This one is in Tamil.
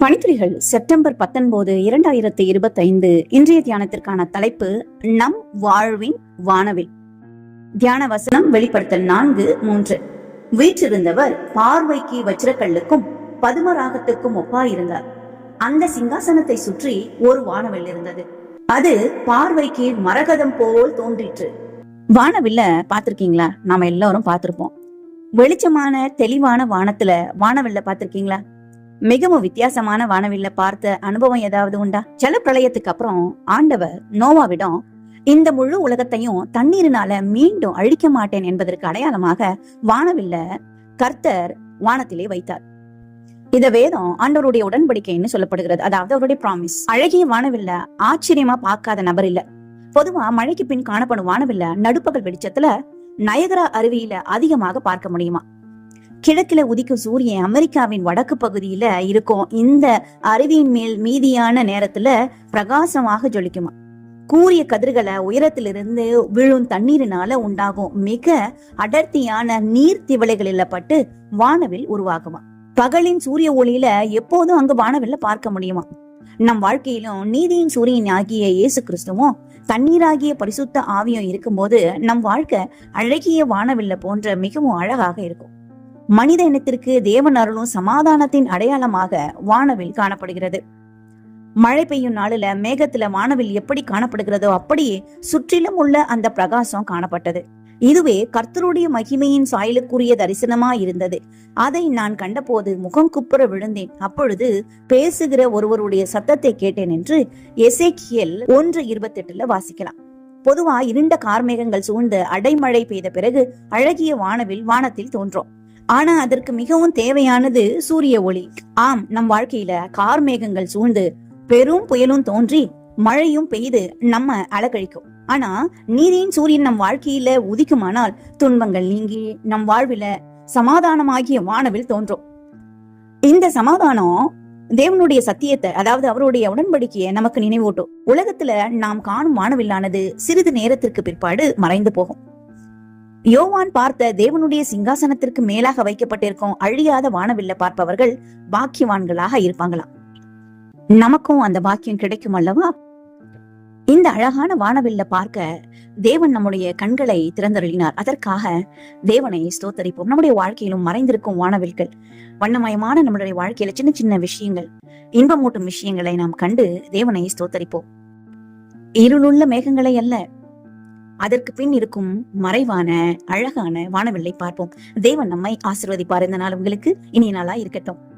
பணித்துறைகள் செப்டம்பர் பத்தொன்பது இரண்டாயிரத்தி இருபத்தி ஐந்து இன்றைய தியானத்திற்கான தலைப்பு நம் வாழ்வின் வானவில். தியான வசனம் வெளிப்படுத்தல் நான்கு மூன்று. வீற்றிருந்தவர் பார்வைக்கு வச்சிரக்கல்லுக்கும் பதுமராகத்துக்கும் ஒப்பாயிருந்தார். அந்த சிங்காசனத்தை சுற்றி ஒரு வானவில் இருந்தது. அது பார்வைக்கு மரகதம் போல் தோன்றிற்று. வானவில்ல பாத்திருக்கீங்களா நாம எல்லாரும் பார்த்திருப்போம். வெளிச்சமான தெளிவான வானத்துல வானவில்ல பாத்திருக்கீங்களா மிகவும் வித்தியாசமான வானவில்ல பார்த்த அனுபவம் ஏதாவது உண்டா? ஜல பிரளயத்துக்கு அப்புறம் ஆண்டவர் நோவாவிடம் இந்த முழு உலகத்தையும் தண்ணீரினால மீண்டும் அழிக்க மாட்டேன் என்பதற்கு அடையாளமாக வானவில்ல கர்த்தர் வானத்திலே வைத்தார். இத வேதம் ஆண்டவருடைய உடன்படிக்கைன்னு சொல்லப்படுகிறது. அதாவது அவருடைய ப்ராமிஸ் அழகிய வானவில்ல ஆச்சரியமா பார்க்காத நபர் இல்ல. பொதுவா மழைக்கு பின் காணப்படும் வானவில்ல நடுப்பகல் வெளிச்சத்துல நயகரா அருவியில அதிகமாக பார்க்க முடியுமா? கிழக்கில உதிக்கும் சூரியன் அமெரிக்காவின் வடக்கு பகுதியில இருக்கும். இந்த அருவியின் மேல் மீதியான நேரத்துல பிரகாசமாக ஜொலிக்குமா? கூரிய கதிர்களை உயரத்திலிருந்து விழும் தண்ணீரினால உண்டாகும் மிக அடர்த்தியான நீர் திவளைகளில பட்டு வானவில் உருவாகுமா? பகலின் சூரிய ஒளியில எப்போதும் அங்கு வானவில்ல பார்க்க முடியுமா? நம் வாழ்க்கையிலும் நீதியின் சூரியன் ஆகிய இயேசு கிறிஸ்துவும் தண்ணீராகிய பரிசுத்த ஆவியம் இருக்கும்போது நம் வாழ்க்கை அழகிய வானவில்ல போன்ற மிகவும் அழகாக இருக்கும். மனித இனத்திற்கு தேவன் அருளும் சமாதானத்தின் அடையாளமாக வானவில் காணப்படுகிறது. மழை பெய்யும் நாளில மேகத்துல வானவில் எப்படி காணப்படுகிறதோ அப்படியே சுற்றிலும் உள்ள அந்த பிரகாசம் காணப்பட்டது. இதுவே கர்த்தருடைய மகிமையின் சாயலுக்குரிய தரிசனமா இருந்தது. அதை நான் கண்டபோது முகம் குப்புற விழுந்தேன். அப்பொழுது பேசுகிற ஒருவருடைய சத்தத்தை கேட்டேன் என்று எசேக்கியல் ஒன்று இருபத்தி எட்டுல வாசிக்கலாம். பொதுவா இருண்ட கார்மேகங்கள் சூழ்ந்து அடைமழை பெய்த பிறகு அழகிய வானவில் வானத்தில் தோன்றும். ஆனா அதற்கு மிகவும் தேவையானது சூரிய ஒளி. ஆம் நம் வாழ்க்கையில கார் மேகங்கள் சூழ்ந்து பெரும் புயலும் தோன்றி மழையும் பெய்து நம்ம அலக்கழிக்கும் ஆனா நீதியின் சூரியன் நம் வாழ்க்கையில உதிக்குமானால் துன்பங்கள் நீங்கி நம் வாழ்வில சமாதானமாகிய வானவில் தோன்றும். இந்த சமாதானம் தேவனுடைய சத்தியத்தை அதாவது அவருடைய உடன்படிக்கையை நமக்கு நினைவூட்டும். உலகத்துல நாம் காணும் வானவில்லானது சிறிது நேரத்திற்கு பிற்பாடு மறைந்து போகும். யோவான் பார்த்த தேவனுடைய சிங்காசனத்திற்கு மேலாக வைக்கப்பட்டிருக்கும் அழியாத வானவில்ல பார்ப்பவர்கள் பாக்கியவான்களாக இருப்பாங்களாம். நமக்கும் அந்த பாக்கியம் கிடைக்கும் அல்லவா? இந்த அழகான வானவில்ல பார்க்க தேவன் நம்முடைய கண்களை திறந்தருளினார். அதற்காக தேவனை ஸ்தோத்தரிப்போம். நம்முடைய வாழ்க்கையிலும் மறைந்திருக்கும் வானவில்கள் வண்ணமயமான நம்மளுடைய வாழ்க்கையில சின்ன சின்ன விஷயங்கள் இன்பமூட்டும் விஷயங்களை நாம் கண்டு தேவனை ஸ்தோத்தரிப்போம். இருளுள்ள மேகங்களை அல்ல அதற்கு பின் இருக்கும் மறைவான அழகான வானவில்லை பார்ப்போம். தேவன் நம்மை ஆசிர்வதிப்பார். இந்த நாள் உங்களுக்கு இனிய நாளா இருக்கட்டும்.